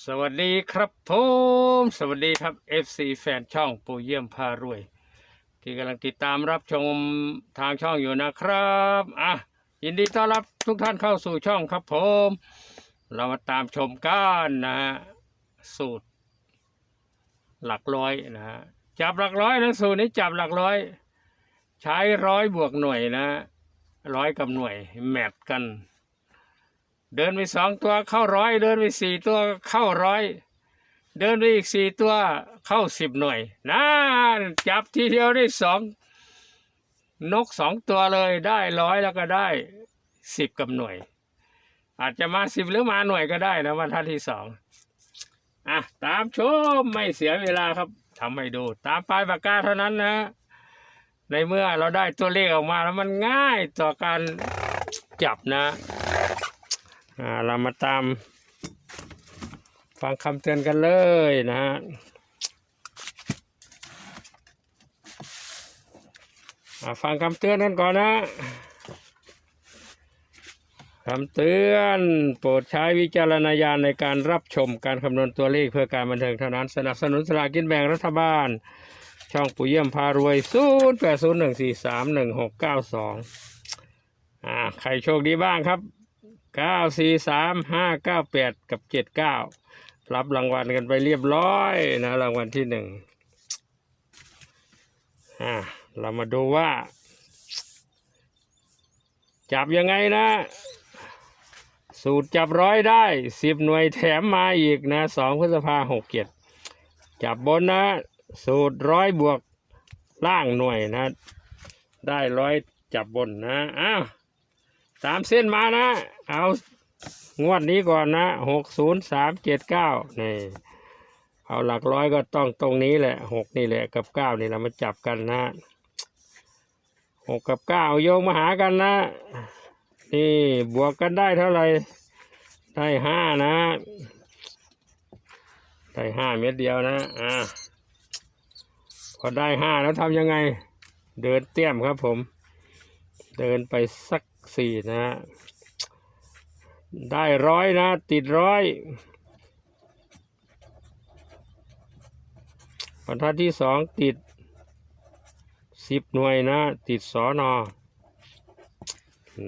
สวัสดีครับผมสวัสดีครับ FC แฟนช่องปูเยี่ยมพารวย ที่กำลังติดตามรับชมทางช่องอยู่นะครับอะยินดีต้อนรับทุกท่านเข้าสู่ช่องครับผม เรามาตามชมกันนะฮะสูตร หลักร้อยนะฮะจับหลักร้อยนะสูตรนี้จับหลักร้อย ใช้ร้อยบวกหน่วยนะร้อยกับหน่วยแมทกัน เดินไปสองตัวเข้าร้อย เดินไปสี่ตัวเข้าร้อย เดินไปอีกสี่ตัวเข้าสิบหน่วยนั่นจับทีเดียวได้สองนกสองตัวเลยได้ร้อยแล้วก็ได้สิบกับหน่วย อาจจะมาสิบหรือมาหน่วยก็ได้นะวันท่าที่สองอะตามชมไม่เสียเวลาครับทำให้ดู ตามปลายปากกาเท่านั้นนะในเมื่อเราได้ตัวเลขออกมาแล้วมันง่ายต่อการจับนะ อ่าเรามาตามฟังคำเตือนกันเลยนะฮะฟังคำเตือนกันก่อนนะคำเตือนโปรดใช้วิจารณญาณในการรับชมการคำนวณตัวเลขเพื่อการบันเทิงเท่านั้น สนับสนุนสลากกินแบ่งรัฐบาล ช่องปู่เยี่ยมพารวย 0 8 0 1 4 3 1 6 9 2อ่าใครโชคดีบ้างครับ เก้าสี่สามห้าเก้าแปดกับเจ็ดเก้ารับรางวัลกันไปเรียบร้อยนะ รางวัลที่หนึ่งอ่าเรามาดูว่า จับยังไงนะ สูตรจับร้อยได้สิบหน่วยแถมมาอีกนะสองพฤษภาหกเจ็ดจับบนนะ สูตรร้อยบวกล่างหน่วยนะ ได้ร้อยจับบนนะอ้าว สามเส้นมานะ เอางวดนี้ก่อนนะหกศูนย์สามเจ็ดเก้านี่เอาหลักร้อยก็ต้องตรงนี้แหละหกนี่แหละกับเก้านี่เรามาจับกันนะหกกับเก้าโยงมาหากันนะ นี่บวกกันได้เท่าไหร่ได้ห้านะได้ห้าเม็ดเดียวนะอ่าพอได้ห้าแล้วทำยังไง เดินเตี้ยมครับผม เดินไปสัก สี่นะ ได้ร้อยนะ ติดร้อยบรรทัดที่สองติดสิบหน่วยนะ ติดสอนอ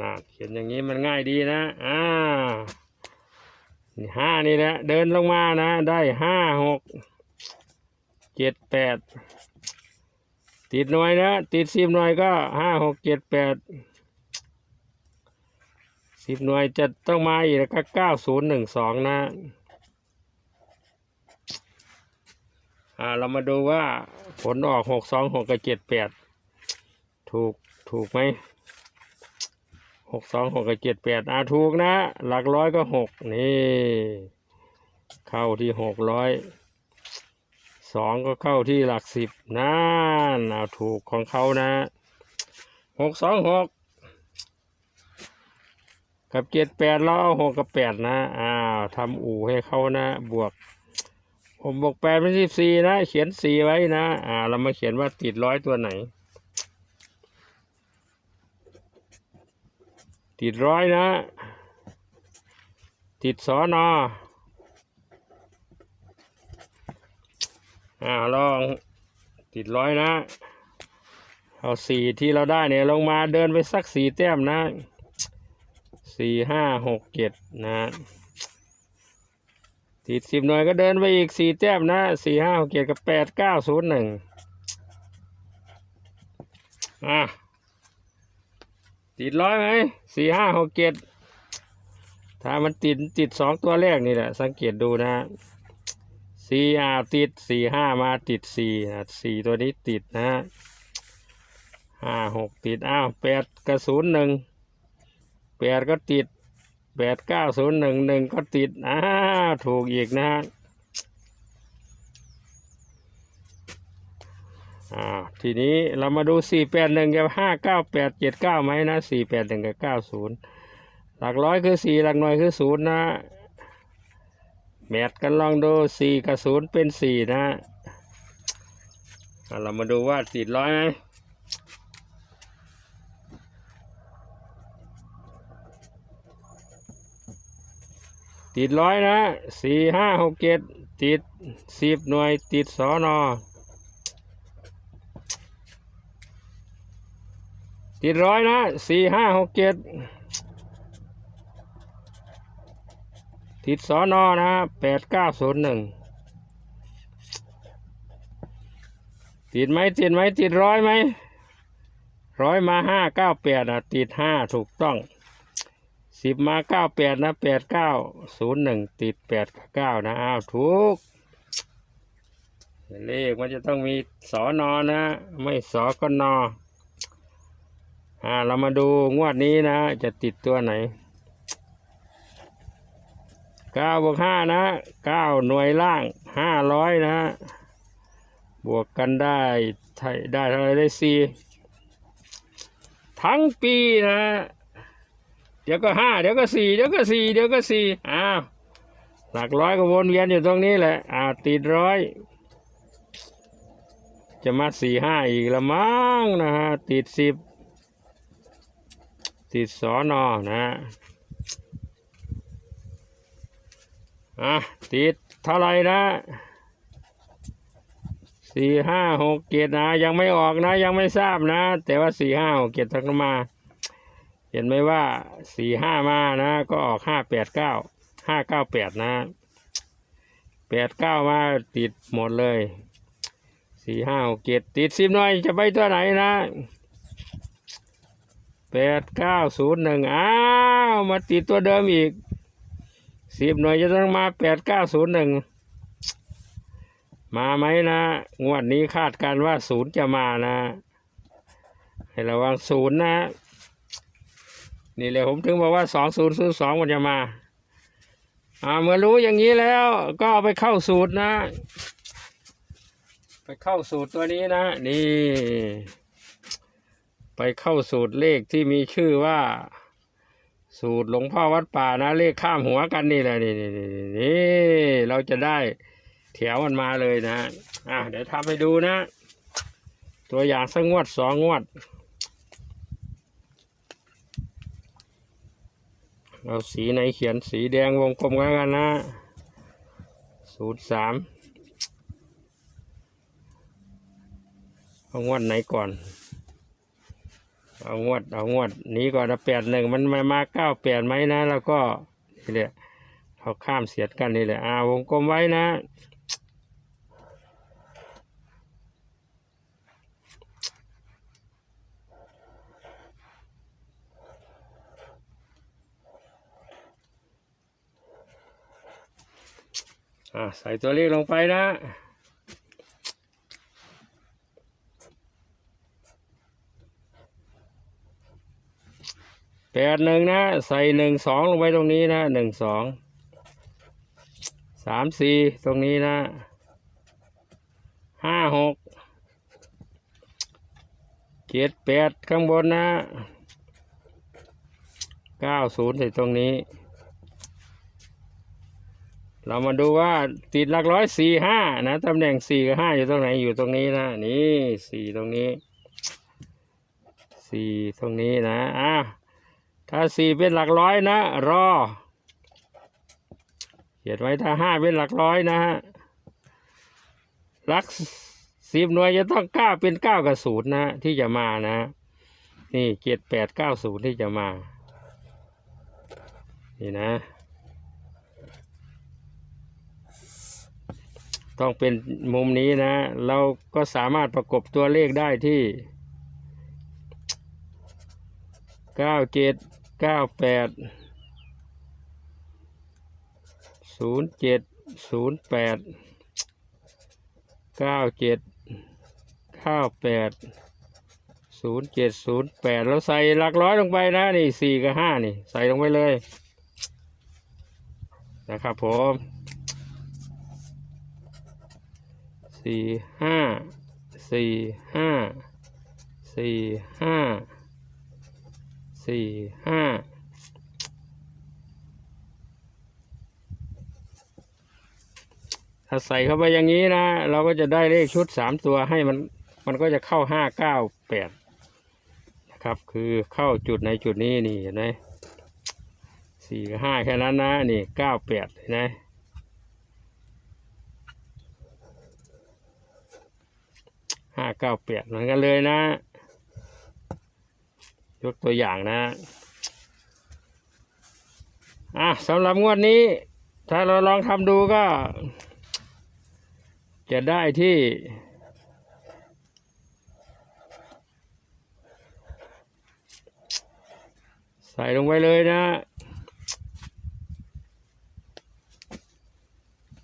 นะเขียนอย่างนี้มันง่ายดีนะอ่านี่ห้านี่แหละเดินลงมานะ ได้ห้าหกเจ็ดแปดติดหน่วยนะ ติดสิบหน่วยก็ห้าหกเจ็ดแปด สิบหน่วยจะต้องมาอีกแล้วก็เก้าศูนย์หนึ่งสองนะอ่าเรามาดูว่าผลออกหกสองหกกับเจ็ดแปดถูกถูกไหมหกสองหกกับเจ็ดแปดอ่าถูกนะ หลักร้อยก็หกนี่ เข้าที่หกร้อยสองก็เข้าที่หลักสิบนั่นเอาถูกของเขานะหกสองหก กับเจ็ดแปดเราเอาหกกับแปดนะ อ้าวทำอู่ให้เขานะ บวกผมบวกแปดเป็นสิบสี่นะ เขียนสี่ไว้นะ อ่า เรามาเขียนว่าติดร้อยตัวไหน ติดร้อยนะ ติดสอนออ่าลองติดร้อยนะ เอาสี่ที่เราได้เนี่ยลงมาเดินไปสักสี่แต้มนะ สี่ห้าหกเจ็ดนะติดสิบหน่วยก็เดินไปอีกสี่แต้มนะสี่ห้าหกเจ็ดกับแปดเก้าศูนย์หนึ่งอะติดร้อยไหมสี่ห้าหกเจ็ดถ้ามันติดติดสองตัวแรกนี่แหละ สังเกตดูนะสี่อาติดสี่ห้ามาติดสี่นะสี่ตัวนี้ติดนะห้าหกติดอ้าวแปดกระสุนหนึ่ง แปดก็ติดแปดเก้าศูนย์หนึ่งหนึ่งก็ติดอ่าถูกอีกนะฮะอ่าทีนี้เรามาดูสี่แปดหนึ่งกับห้าเก้าแปดเจ็ดเก้าไหมนะสี่แปดหนึ่งกับเก้าศูนย์หลักร้อยคือสี่หลักหน่วยคือศูนย์นะแมทกันลองดูสี่กับศูนย์เป็นสี่นะอ่าเรามาดูว่าติดร้อยไหม ติดร้อยนะสี่ห้าหกเจ็ดติดสิบหน่วยติดสอนอติดร้อยนะสี่ห้าหกเจ็ดติดสอนอนะแปดเก้าศูนย์หนึ่งติดไหมติดไหมติดร้อยไหมร้อยมาห้าเก้าแปดนะติดห้าถูกต้อง สิบมาเก้าแปดนะแปดเก้าศูนย์หนึ่งติดแปดกับเก้านะอ้าวถูกเลขมันจะต้องมีสอนอนะ ไม่สอก็นออ่าเรามาดูงวดนี้นะ จะติดตัวไหนเก้าบวกห้านะเก้าหน่วยล่างห้าร้อยนะบวกกันได้ได้เท่าไรได้สี่ทั้งปีนะ ดี๋ยวก็ห้าเดี๋ยวก็สี่เดี๋ยวก็สี่เดี๋ยวก็สี่อ้าวหลักร้อยก็วนเวียนอยู่ตรงนี้แหละอ้าวติดร้อย จะมาสี่ห้าอีกละมั้งนะฮะติดสิบติดสอนอนะฮะอะติดเท่าไหรนะสี่ห้าหกเจ็ดนะยังไม่ออกนะ ยังไม่ทราบนะ แต่ว่าสี่ห้าหกเจ็ดทักมา เห็นไหมว่าสี่ห้ามานะก็ออกห้าแปดเก้าห้าเก้าแปดนะแปดเก้ามาติดหมดเลยสี่ห้าหกเจ็ดติดสิบหน่อยจะไปตัวไหนนะแปดเก้าศูนย์หนึ่งอ้าวมาติดตัวเดิมอีกสิบหน่วยจะต้องมาแปดเก้าศูนย์หนึ่งมาไหมนะงวดนี้คาดการว่าศูนย์จะมานะ ให้ระวังศูนย์นะ นี่เลยผมถึงบอกว่าสองศูนย์ศูนย์สองมันจะมา อ่าเมื่อรู้อย่างนี้แล้ว ก็เอาไปเข้าสูตรนะ ไปเข้าสูตรตัวนี้นะ นี่ ไปเข้าสูตรเลขที่มีชื่อว่า สูตรหลวงพ่อวัดป่านะ เลขข้ามหัวกันนี่แหละนี่นี่นี่นี่นี่เราจะได้แถวมันมาเลยนะ อะเดี๋ยวทำให้ดูนะ ตัวอย่างสักงวดสองงวด เอาสีไหนเขียนสีแดงวงกลมกันกันนะศูนย์สามเอางวดไหนก่อน เอางวด เอางวด นี้ก่อนนะแปดหนึ่งมันมามาเก้าแปดไหมนะ แล้วก็นี่แหละเขาข้ามเสียดกันนี่แหละอ่าวงกลมไว้นะ อ่าใส่ตัวเลขลงไปนะแปดหนึ่งนะ ใส่หนึ่งสองลงไปตรงนี้นะหนึ่งสองสามสี่ตรงนี้นะห้าหกเจ็ดแปดข้างบนนะเก้าศูนย์ใส่ตรงนี้ เรามาดูว่าติดหลักร้อยสี่ห้านะตำแหน่งสี่กับห้าอยู่ตรงไหนอยู่ตรงนี้นะ นี่สี่ตรงนี้สี่ตรงนี้นะอะถ้าสี่เป็นหลักร้อยนะ รอเขียนไว้ถ้าห้าเป็นหลักร้อยนะฮะหลักสิบหน่วยจะต้องเก้าเป็นเก้ากับศูนย์นะที่จะมานะ นี่เจ็ดแปดเก้าศูนย์ที่จะมา นี่นะ ต้องเป็นมุมนี้นะ เราก็สามารถประกบตัวเลขได้ที่เก้าเจ็ดเก้าแปดศูนย์เราใส่หลักร้อยลงไปนะ นี่สี่กับห้านี่ ใส่ลงไปเลย นะครับผม สี่ห้าสี่ห้าสี่ห้าสี่ห้าถ้าใส่เข้าไปอย่างนี้นะ เราก็จะได้เลขชุดสามตัวให้มันมันก็จะเข้าห้าเก้าแปดนะครับ คือเข้าจุดในจุดนี้นี่เห็นไหมสี่ห้าแค่นั้นนะ นี่เก้าแปดเห็นะห้้าเก้าแปดเหมือนกันเลยนะ ยกตัวอย่างนะอะสำหรับงวดนี้ ถ้าเราลองทำดูก็ จะได้ที่ใส่ลงไปเลยนะ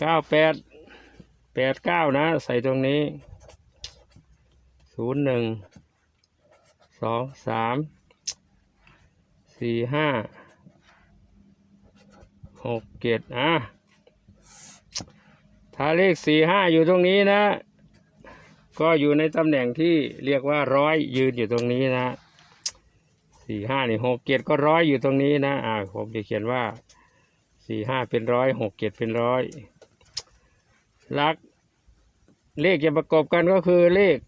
เก้าแปดแปดเก้านะ ใส่ตรงนี้ ศูนย์หนึ่งสองสามสี่ห้าหกเจ็ดอะถ้าเลขสี่ห้าอยู่ตรงนี้นะ ก็อยู่ในตำแหน่งที่เรียกว่าร้อยยืนอยู่ตรงนี้นะสี่ห้านี่หกเจ็ดก็ร้อยอยู่ตรงนี้นะอ่าผมจะเขียนว่าสี่ห้าเป็นร้อยหกเจ็ดเป็นร้อยลัก เลขจะประกอบกันก็คือเลข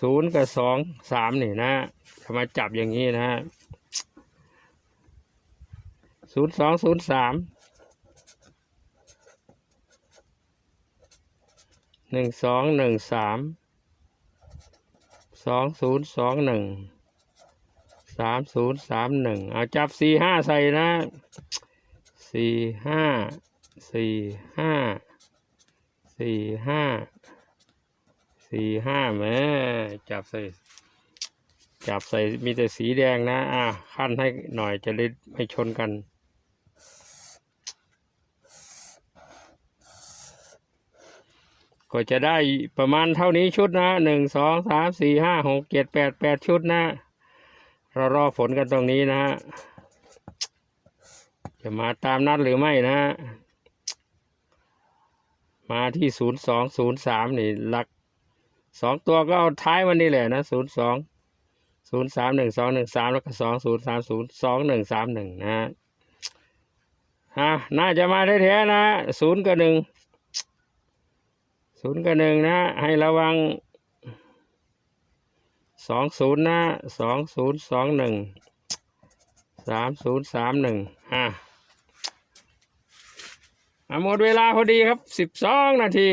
ศูนย์กับสองสามนี่นะถ้ามจับอย่างนี้นะศูนย์สองศูนย์สามหนึ่งสองหนึ่งสามสองศูนย์สองหนึ่งสามศูนย์สามหนึ่งเอาจับสี่ห้าใส่นะสี่ห้าสี่ห้าสี่ห้า สี่ห้าแม่จับใส่ จับใส่มีแต่สีแดงนะ อะขั้นให้หน่อยจะได้ไม่ชนกันก็จะได้ประมาณเท่านี้ชุดนะหนึ่งสองสามสี่ห้าหกเจ็ดแปดแปดชุดนะ เรารอฝนกันตรงนี้นะฮะ จะมาตามนัดหรือไม่นะฮะ มาที่ศูนย์สองศูนย์สามนี่หลัก สองตัวก็เอาท้ายมันนี่แหละนะศูนย์สองศูนย์สามหนึ่งสองหนึ่งสามแล้วก็สองศูนย์สามศูนย์สองหนึ่งสามหนึ่งนะฮะอะน่าจะมาแท้ๆนะศูนย์กับหนึ่งศูนย์กับหนึ่งนะ ให้ระวังสองศูนย์นะสองศูนย์สองหนึ่งสามศูนย์สามหนึ่งอะอะหมดเวลาพอดีครับสิบสองนาที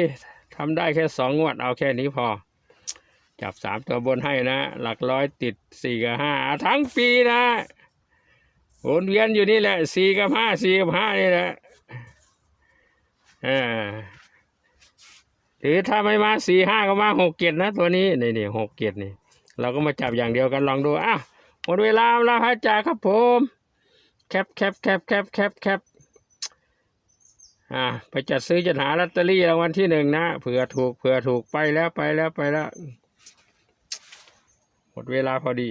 ทำได้แค่สองงวดเอาแค่นี้พอ จับสามตัวบนให้นะ หลักร้อยติดสี่กับห้าทั้งปีนะวนเวียนอยู่นี่แหละสี่กับห้าสี่กับห้านี่แหละอ่าหรือถ้าไม่มาสี่ห้าก็มาหกเกียรนะตัวนี้นี่นี่หกเกียรนี่ เราก็มาจับอย่างเดียวกันลองดูอะหมดเวลาแล้วพระจ่าครับผมแคปแคปแคปแคปแคปแคปอ่าไปจัดซื้อจัดหาลอตเตอรี่รางวัลที่หนึ่งนะเผื่อถูกเผื่อถูกไปแล้วไปแล้วไปแล้ว หมดเวลาพอดี